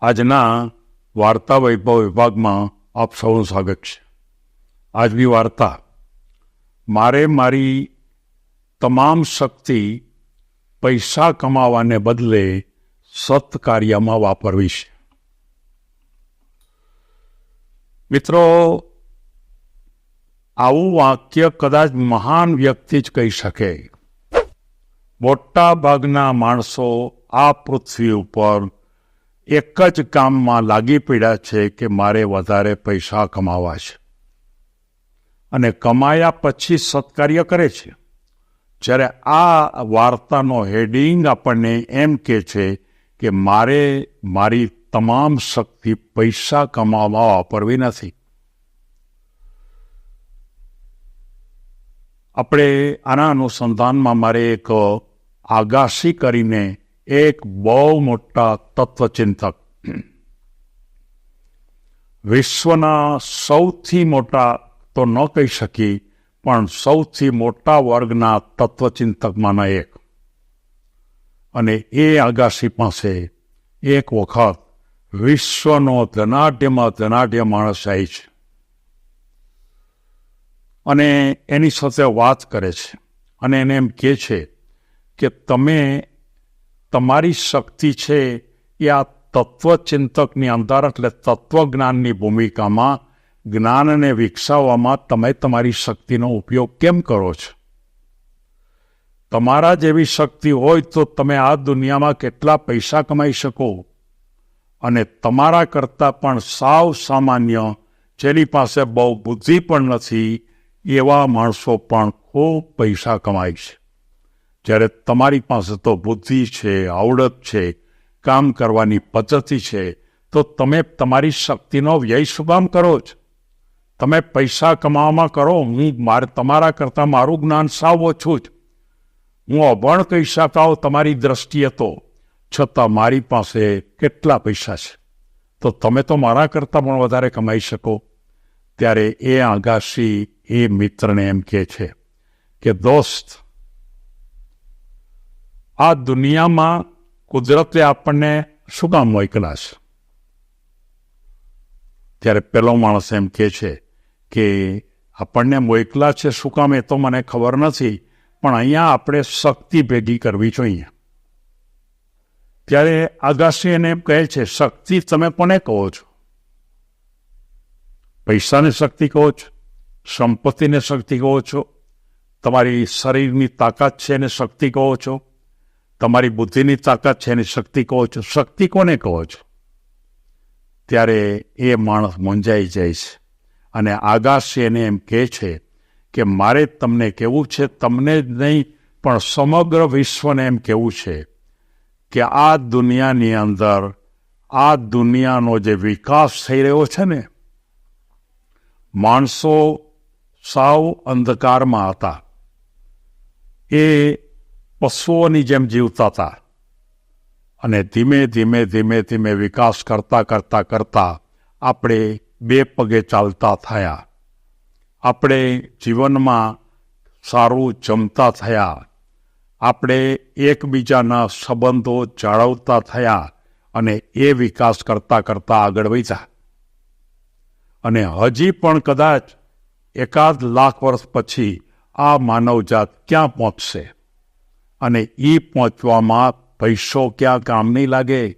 આજના વાર્તા વૈભવ વિભાગમાં આપ સૌનું સ્વાગત છે. આજની વાર્તા, મારે મારી તમામ શક્તિ પૈસા કમાવાને બદલે સત્કાર્યમાં વાપરવી છે. મિત્રો, આવું વાક્ય કદાચ મહાન વ્યક્તિ જ કહી શકે. મોટા ભાગના માણસો આ પૃથ્વી ઉપર એક જ કામમાં લાગી પડ્યા છે કે મારે વધારે પૈસા કમાવા છે. અને કમાયા પછી સત્કાર્ય કરે છે. જ્યારે આ વાર્તાનો હેડિંગ આપણને એમ કે છે કે મારે મારી તમામ શક્તિ પૈસા કમાવા વાપરવી નથી. આપણે આના અનુસંધાનમાં મારે એક આગાશી કરીને એક બહુ મોટા તત્વચિંતક. વિશ્વના સૌથી મોટા તો ન કહી શકી, પણ સૌથી મોટા વર્ગના તત્વચિંતકમાંના એક. અને એ આગાશી પાસે એક વખત વિશ્વનો ધનાઢ્યમાં ધનાઢ્ય માણસ જાય છે. અને એની સાથે વાત કરે છે. અને એને એમ કહે છે કે તમે તમારી શક્તિ છે એ આ તત્વચિંતકની અંદર એટલે તત્વજ્ઞાનની ભૂમિકામાં જ્ઞાનને વિકસાવવામાં તમે તમારી શક્તિનો ઉપયોગ કેમ કરો છો? તમારા જેવી શક્તિ હોય તો તમે આ દુનિયામાં કેટલા પૈસા કમાઈ શકો? અને તમારા કરતાં પણ સાવ સામાન્ય, જેની પાસે બહુ બુદ્ધિ પણ નથી, એવા માણસો પણ ખૂબ પૈસા કમાય છે. જ્યારે તમારી પાસે તો બુદ્ધિ છે, આવડત છે, કામ કરવાની પદ્ધતિ છે, તો તમે તમારી શક્તિનો વ્યય શું કરો છો તમે પૈસા કમાવામાં કરો, હું મારે, તમારા કરતાં મારું જ્ઞાન સાવ ઓછું જ. હું અભણ કહી શકાવ તમારી દ્રષ્ટિએ તો, છતાં મારી પાસે કેટલા પૈસા છે? તો તમે તો મારા કરતાં પણ વધારે કમાઈ શકો. ત્યારે એ આગાશી એ મિત્રને એમ કહે છે કે, દોસ્ત આ દુનિયામાં કુદરતે આપણને શું કામ મોકલા છે? ત્યારે પેલો માણસ એમ કહે છે કે આપણને મોકલા છે શું કામ એ તો મને ખબર નથી, પણ અહીંયા આપણે શક્તિ ભેગી કરવી જોઈએ. ત્યારે આગાશી એને એમ કહે છે, શક્તિ તમે કોને કહો છો? પૈસાને શક્તિ કહો છો, સંપત્તિને શક્તિ કહો છો, તમારી શરીરની તાકાત છે એને શક્તિ કહો છો તમારી બુદ્ધિની તાકાત છે એની શક્તિ કહો છો. શક્તિ કોને કહો છો? ત્યારે એ માણસ મૂંઝાઈ જાય છે. અને આગાશી એને એમ કહે છે કે મારે તમને કહેવું છે, તમને જ નહીં, પણ સમગ્ર વિશ્વને એમ કહેવું છે કે આ દુનિયાની અંદર, આ દુનિયાનો જે વિકાસ થઈ રહ્યો છે ને, માણસો સાવ અંધકારમાં હતા. એ પશુઓની જેમ જીવતા હતા અને ધીમે ધીમે ધીમે ધીમે વિકાસ કરતા કરતા કરતા આપણે બે પગે ચાલતા થયા. આપણે જીવનમાં સારું જમતા થયા. આપણે એકબીજાના સંબંધો જાળવતા થયા અને એ વિકાસ કરતા કરતા આગળ વધ્યા. અને હજી પણ કદાચ એકાદ લાખ વર્ષ પછી આ માનવજાત ક્યાં પહોંચશે? અને એ પહોંચવામાં પૈસો ક્યાં કામ નહીં લાગે?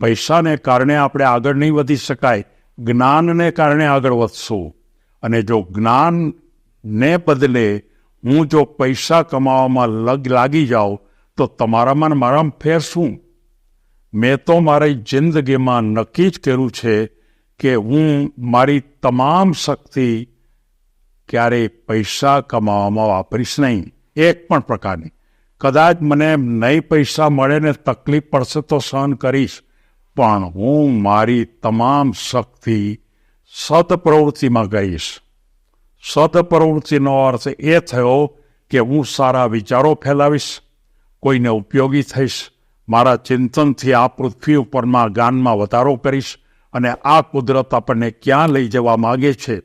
પૈસાને કારણે આપણે આગળ નહીં વધી શકાય. જ્ઞાનને કારણે આગળ વધશું. અને જો જ્ઞાનને બદલે હું જો પૈસા કમાવામાં લગ, લાગી જાઉં, તો તમારામાં મારામાં ફેર શું? મેં તો મારી જિંદગીમાં નક્કી જ કર્યું છે કે હું મારી તમામ શક્તિ ક્યારેય પૈસા કમાવામાં વાપરીશ નહીં. એક પણ પ્રકારની. કદાચ મને નહીં પૈસા મળે ને તકલીફ પડશે તો સહન કરીશ, પણ હું મારી તમામ શક્તિ સદપ્રવૃત્તિમાં ગઈશ. સત પ્રવૃત્તિનો અર્થ એ થયો કે હું સારા વિચારો ફેલાવીશ, કોઈને ઉપયોગી થઈશ, મારા ચિંતનથી આ પૃથ્વી ઉપરમાં ગાનમાં વધારો કરીશ અને આ કુદરત આપણને ક્યાં લઈ જવા માગે છે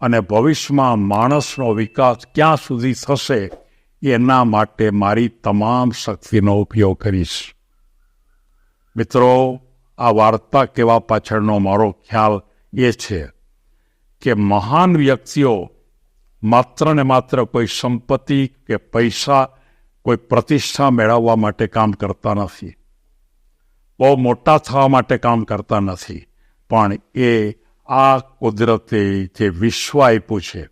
અને ભવિષ્યમાં માણસનો વિકાસ ક્યાં સુધી થશે એના માટે મારી તમામ શક્તિનો ઉપયોગ કરીશ. મિત્રો, આ વાર્તા કહેવા પાછળનો મારો ખ્યાલ એ છે કે મહાન વ્યક્તિઓ માત્ર ને માત્ર કોઈ સંપત્તિ કે પૈસા, કોઈ પ્રતિષ્ઠા મેળવવા માટે કામ કરતા નથી. બહુ મોટા થવા માટે કામ કરતા નથી. પણ એ આ કુદરતે જે વિશ્વ આપ્યું છે,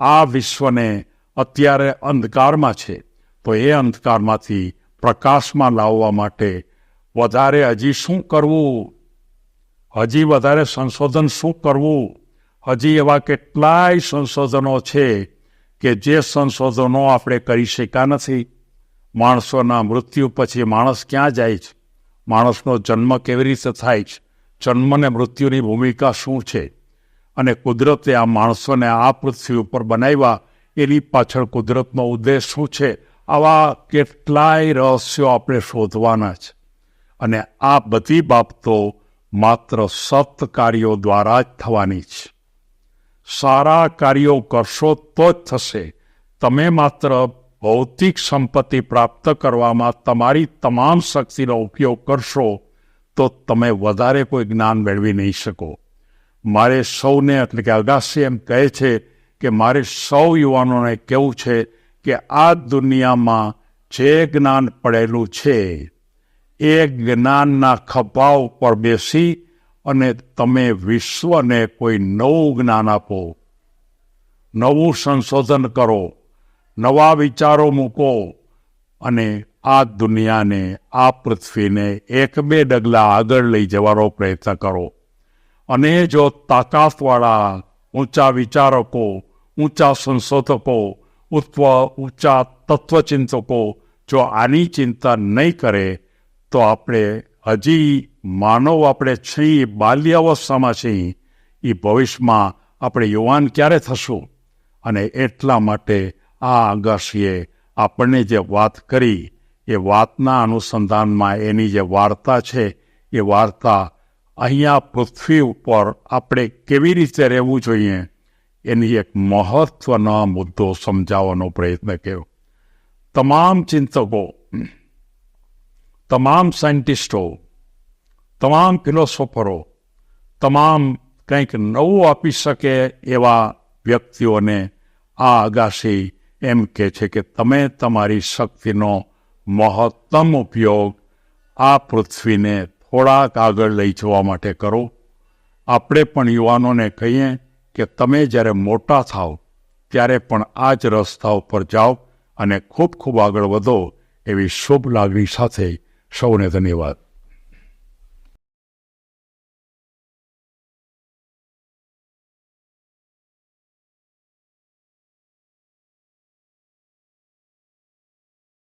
આ વિશ્વને અત્યારે અંધકારમાં છે, તો એ અંધકારમાંથી પ્રકાશમાં લાવવા માટે વધારે હજી શું કરવું? હજી વધારે સંશોધન શું કરવું? હજી એવા કેટલાય સંશોધનો છે કે જે સંશોધનો આપણે કરી શક્યા નથી. માણસોના મૃત્યુ પછી માણસ ક્યાં જાય છે? માણસનો જન્મ કેવી રીતે થાય છે? જન્મને મૃત્યુની ભૂમિકા શું છે? અને કુદરતે આ માણસોને આ પૃથ્વી ઉપર બનાવ્યા એની પાછળ કુદરતનો ઉદ્દેશ શું છે? આવા કેટલાય રહસ્યો આપણે શોધવાના છે. અને આ બધી બાબતો માત્ર સપ્ત કાર્યો દ્વારા જ થવાની છે. સારા કાર્યો કરશો તો જ થશે. તમે માત્ર ભૌતિક સંપત્તિ પ્રાપ્ત કરવામાં તમારી તમામ શક્તિનો ઉપયોગ કરશો તો તમે વધારે કોઈ જ્ઞાન મેળવી નહીં શકો. મારે સૌને એટલે કે અગાસી એમ કહે છે કે મારે સૌ યુવાનોને કહેવું છે કે આ દુનિયામાં જે જ્ઞાન પડેલું છે, એ જ્ઞાનના ખભા ઉપર બેસી અને તમે વિશ્વને કોઈ નવું જ્ઞાન આપો. નવું સંશોધન કરો, નવા વિચારો મૂકો અને આ દુનિયાને, આ પૃથ્વીને એક બે ડગલા આગળ લઈ જવાનો પ્રયત્ન કરો. અને જો તાકાતવાળા, ઊંચા વિચારકો ઊંચા સંશોધકો ઉત્વ ઊંચા તત્વચિંતકો જો આની ચિંતા નહીં કરે, તો આપણે હજી માનવ આપણે છીએ બાલ્યાવસ્થામાં છીએ એ ભવિષ્યમાં આપણે યુવાન ક્યારે થશું? અને એટલા માટે આ અગાશીએ આપણને જે વાત કરી, એ વાતના અનુસંધાનમાં એની જે વાર્તા છે, એ વાર્તા અહીંયા પૃથ્વી ઉપર આપણે કેવી રીતે રહેવું જોઈએ? એની એક મહત્વનો મુદ્દો સમજાવવાનો પ્રયત્ન કર્યો. તમામ ચિંતકો, તમામ સાયન્ટિસ્ટો, તમામ ફિલોસોફરો, તમામ કંઈક નવું આપી શકે એવા વ્યક્તિઓને આ અગાશી એમ કહે છે કે તમે તમારી શક્તિનો મહત્તમ ઉપયોગ આ પૃથ્વીને થોડાક આગળ લઈ જવા માટે કરો. આપણે પણ યુવાનોને કહીએ કે તમે જ્યારે મોટા થાવ ત્યારે પણ આ જ રસ્તા ઉપર જાઓ અને ખૂબ ખૂબ આગળ વધો એવી શુભ લાગણી સાથે સૌને ધન્યવાદ.